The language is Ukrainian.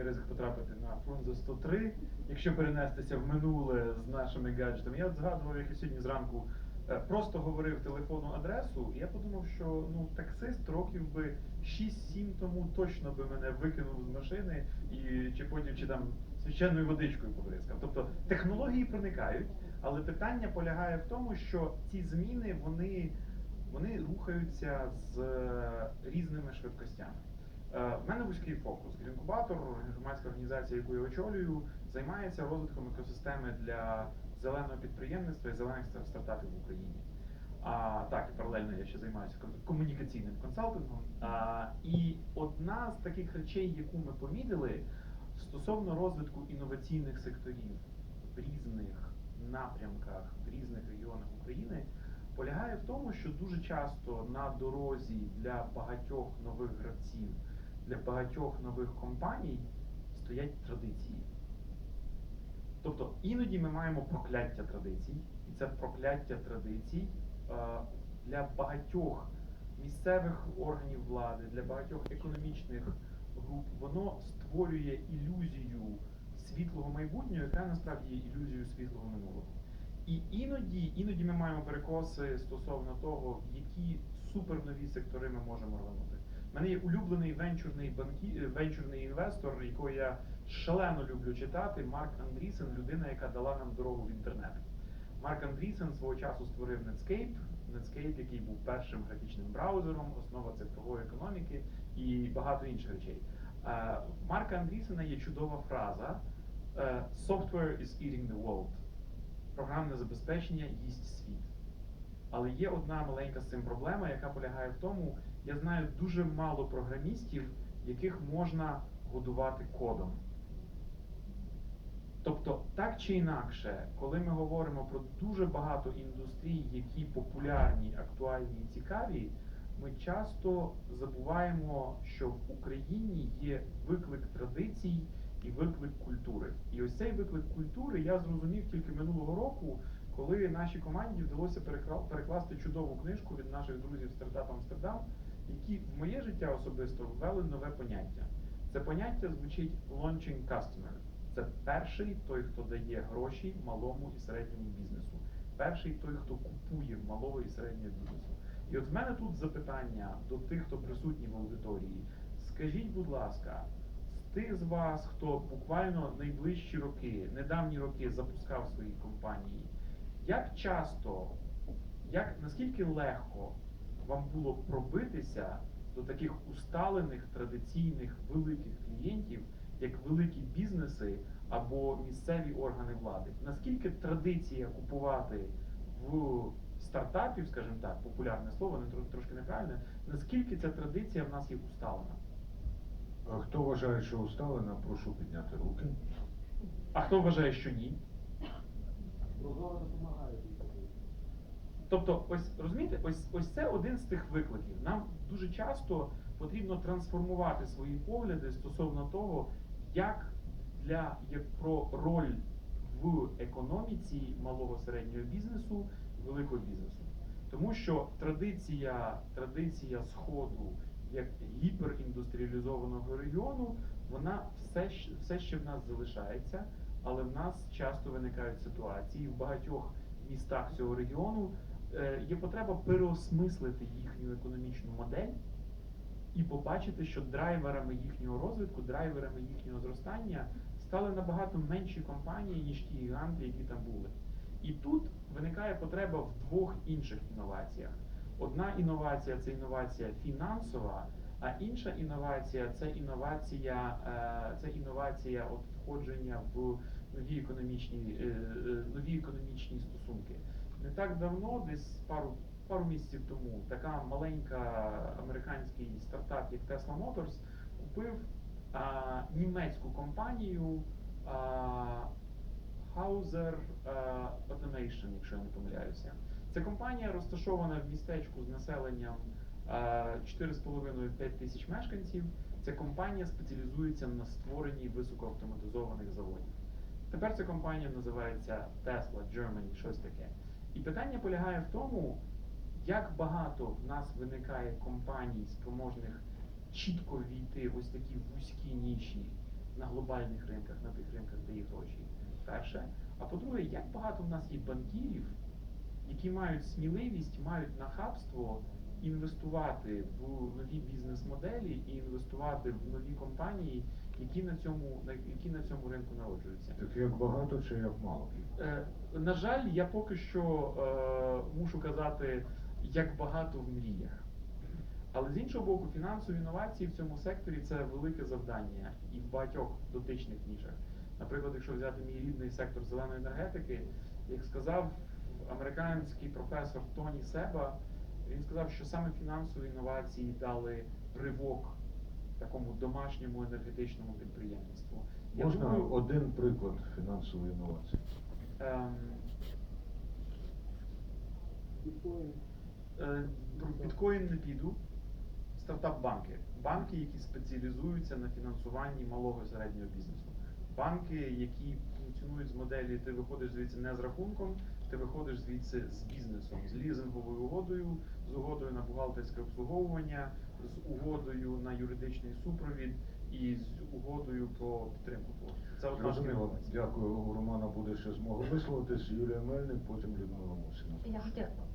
є ризик потрапити на Фрунзе 103. Якщо перенестися в минуле з нашими гаджетами, я згадував, як я сьогодні зранку е, просто говорив телефонну адресу, і я подумав, що ну таксист років би 6-7 тому точно би мене викинув з машини і чи потім чи там священною водичкою побризкав. Тобто технології проникають, але питання полягає в тому, що ці зміни вони, вони рухаються з е, різними швидкостями. Е, В мене вузький фокус. Інкубатор, громадська організація, яку я очолюю, займається розвитком екосистеми для зеленого підприємництва і зелених стартапів в Україні. А так, і паралельно я ще займаюся ком- комунікаційним консалтингом. А, і одна з таких речей, яку ми помітили стосовно розвитку інноваційних секторів в різних напрямках, в різних регіонах України, полягає в тому, що дуже часто на дорозі для багатьох нових гравців, для багатьох нових компаній стоять традиції. Тобто іноді ми маємо прокляття традицій, і це прокляття традицій е, для багатьох місцевих органів влади, для багатьох економічних груп, воно створює ілюзію світлого майбутнього, яка насправді є ілюзією світлого минулого. І іноді, іноді ми маємо перекоси стосовно того, які супернові сектори ми можемо рванути. У мене є улюблений венчурний банкі... е, венчурний інвестор, якого я шалено люблю читати. Марк Андрісен, людина, яка дала нам дорогу в інтернет. Марк Андрісен свого часу створив Netscape. Netscape, який був першим графічним браузером, основа цифрової економіки і багато інших речей. Е, Марка Андрісена є чудова фраза е, Software is eating the world. Програмне забезпечення їсть світ. Але є одна маленька з цим проблема, яка полягає в тому, я знаю дуже мало програмістів, яких можна годувати кодом. Тобто, так чи інакше, коли ми говоримо про дуже багато індустрій, які популярні, актуальні і цікаві, ми часто забуваємо, що в Україні є виклик традицій і виклик культури. І ось цей виклик культури я зрозумів тільки минулого року, коли нашій команді вдалося перекласти чудову книжку від наших друзів стартап Амстердам, які в моє життя особисто ввели нове поняття. Це поняття звучить launching customer. Це перший той, хто дає гроші малому і середньому бізнесу. Перший той, хто купує малого і середнього бізнесу. І от в мене тут запитання до тих, хто присутній в аудиторії. Скажіть, будь ласка, з тих з вас, хто буквально найближчі роки, недавні роки запускав свої компанії, як часто, як наскільки легко вам було пробитися до таких усталених традиційних великих клієнтів, як великі бізнеси або місцеві органи влади? Наскільки традиція купувати в стартапів, скажімо так, популярне слово, не трошки неправильне, наскільки ця традиція в нас є усталена? А Хто вважає, що усталена, прошу підняти руки. А хто вважає, що ні? Прозоро допомагає. Тобто, ось розумієте, ось ось це один з тих викликів. Нам дуже часто потрібно трансформувати свої погляди стосовно того, як для як про роль в економіці малого середнього бізнесу великого бізнесу. Тому що традиція, традиція сходу як гіперіндустріалізованого регіону, вона все, все ще в нас залишається, але в нас часто виникають ситуації в багатьох містах цього регіону. Е, Є потреба переосмислити їхню економічну модель і побачити, що драйверами їхнього розвитку, драйверами їхнього зростання стали набагато менші компанії, ніж ті гіганти, які там були. І тут виникає потреба в двох інших інноваціях. Одна інновація це інновація фінансова, а інша інновація це інновація, е, це інновація от входження в нові економічні, е, нові економічні стосунки. Не так давно, десь пару, пару місяців тому, така маленька американський стартап, як Tesla Motors, купив а, німецьку компанію а, Hauser а, Automation, якщо я не помиляюся. Ця компанія розташована в містечку з населенням 4,5-5 тисяч мешканців. Ця компанія спеціалізується на створенні високоавтоматизованих заводів. Тепер ця компанія називається Tesla Germany, щось таке. І питання полягає в тому, як багато в нас виникає компаній, спроможних чітко війти в ось такі вузькі ніші на глобальних ринках, на тих ринках, де є гроші. Перше. А по-друге, як багато в нас є банкірів, які мають сміливість, мають нахабство інвестувати в нові бізнес-моделі і інвестувати в нові компанії, які на цьому, на- які на цьому ринку народжуються. Так як багато чи як мало? Е, на жаль, я поки що е, мушу казати, як багато в мріях. Але з іншого боку, фінансові інновації в цьому секторі це велике завдання і в багатьох дотичних нішах. Наприклад, якщо взяти мій рідний сектор зеленої енергетики, як сказав американський професор Тоні Себа, він сказав, що саме фінансові інновації дали ривок такому домашньому енергетичному підприємництву. Я Можна думаю, один приклад фінансової інновації? ем, Біткоін. Е, Про біткоін не піду. Стартап-банки. Банки, які спеціалізуються на фінансуванні малого і середнього бізнесу. Банки, які функціонують з моделі, ти виходиш звідси не з рахунком, ти виходиш звідси з бізнесом, з лізинговою угодою, з угодою на бухгалтерське обслуговування, з угодою на юридичний супровід і з угодою про підтримку. Це от Зрозуміло. інформація. Дякую. У Романа буде ще змога висловитись. Юлія Мельник, потім Людмила Мусіна. Я хотіла дякую.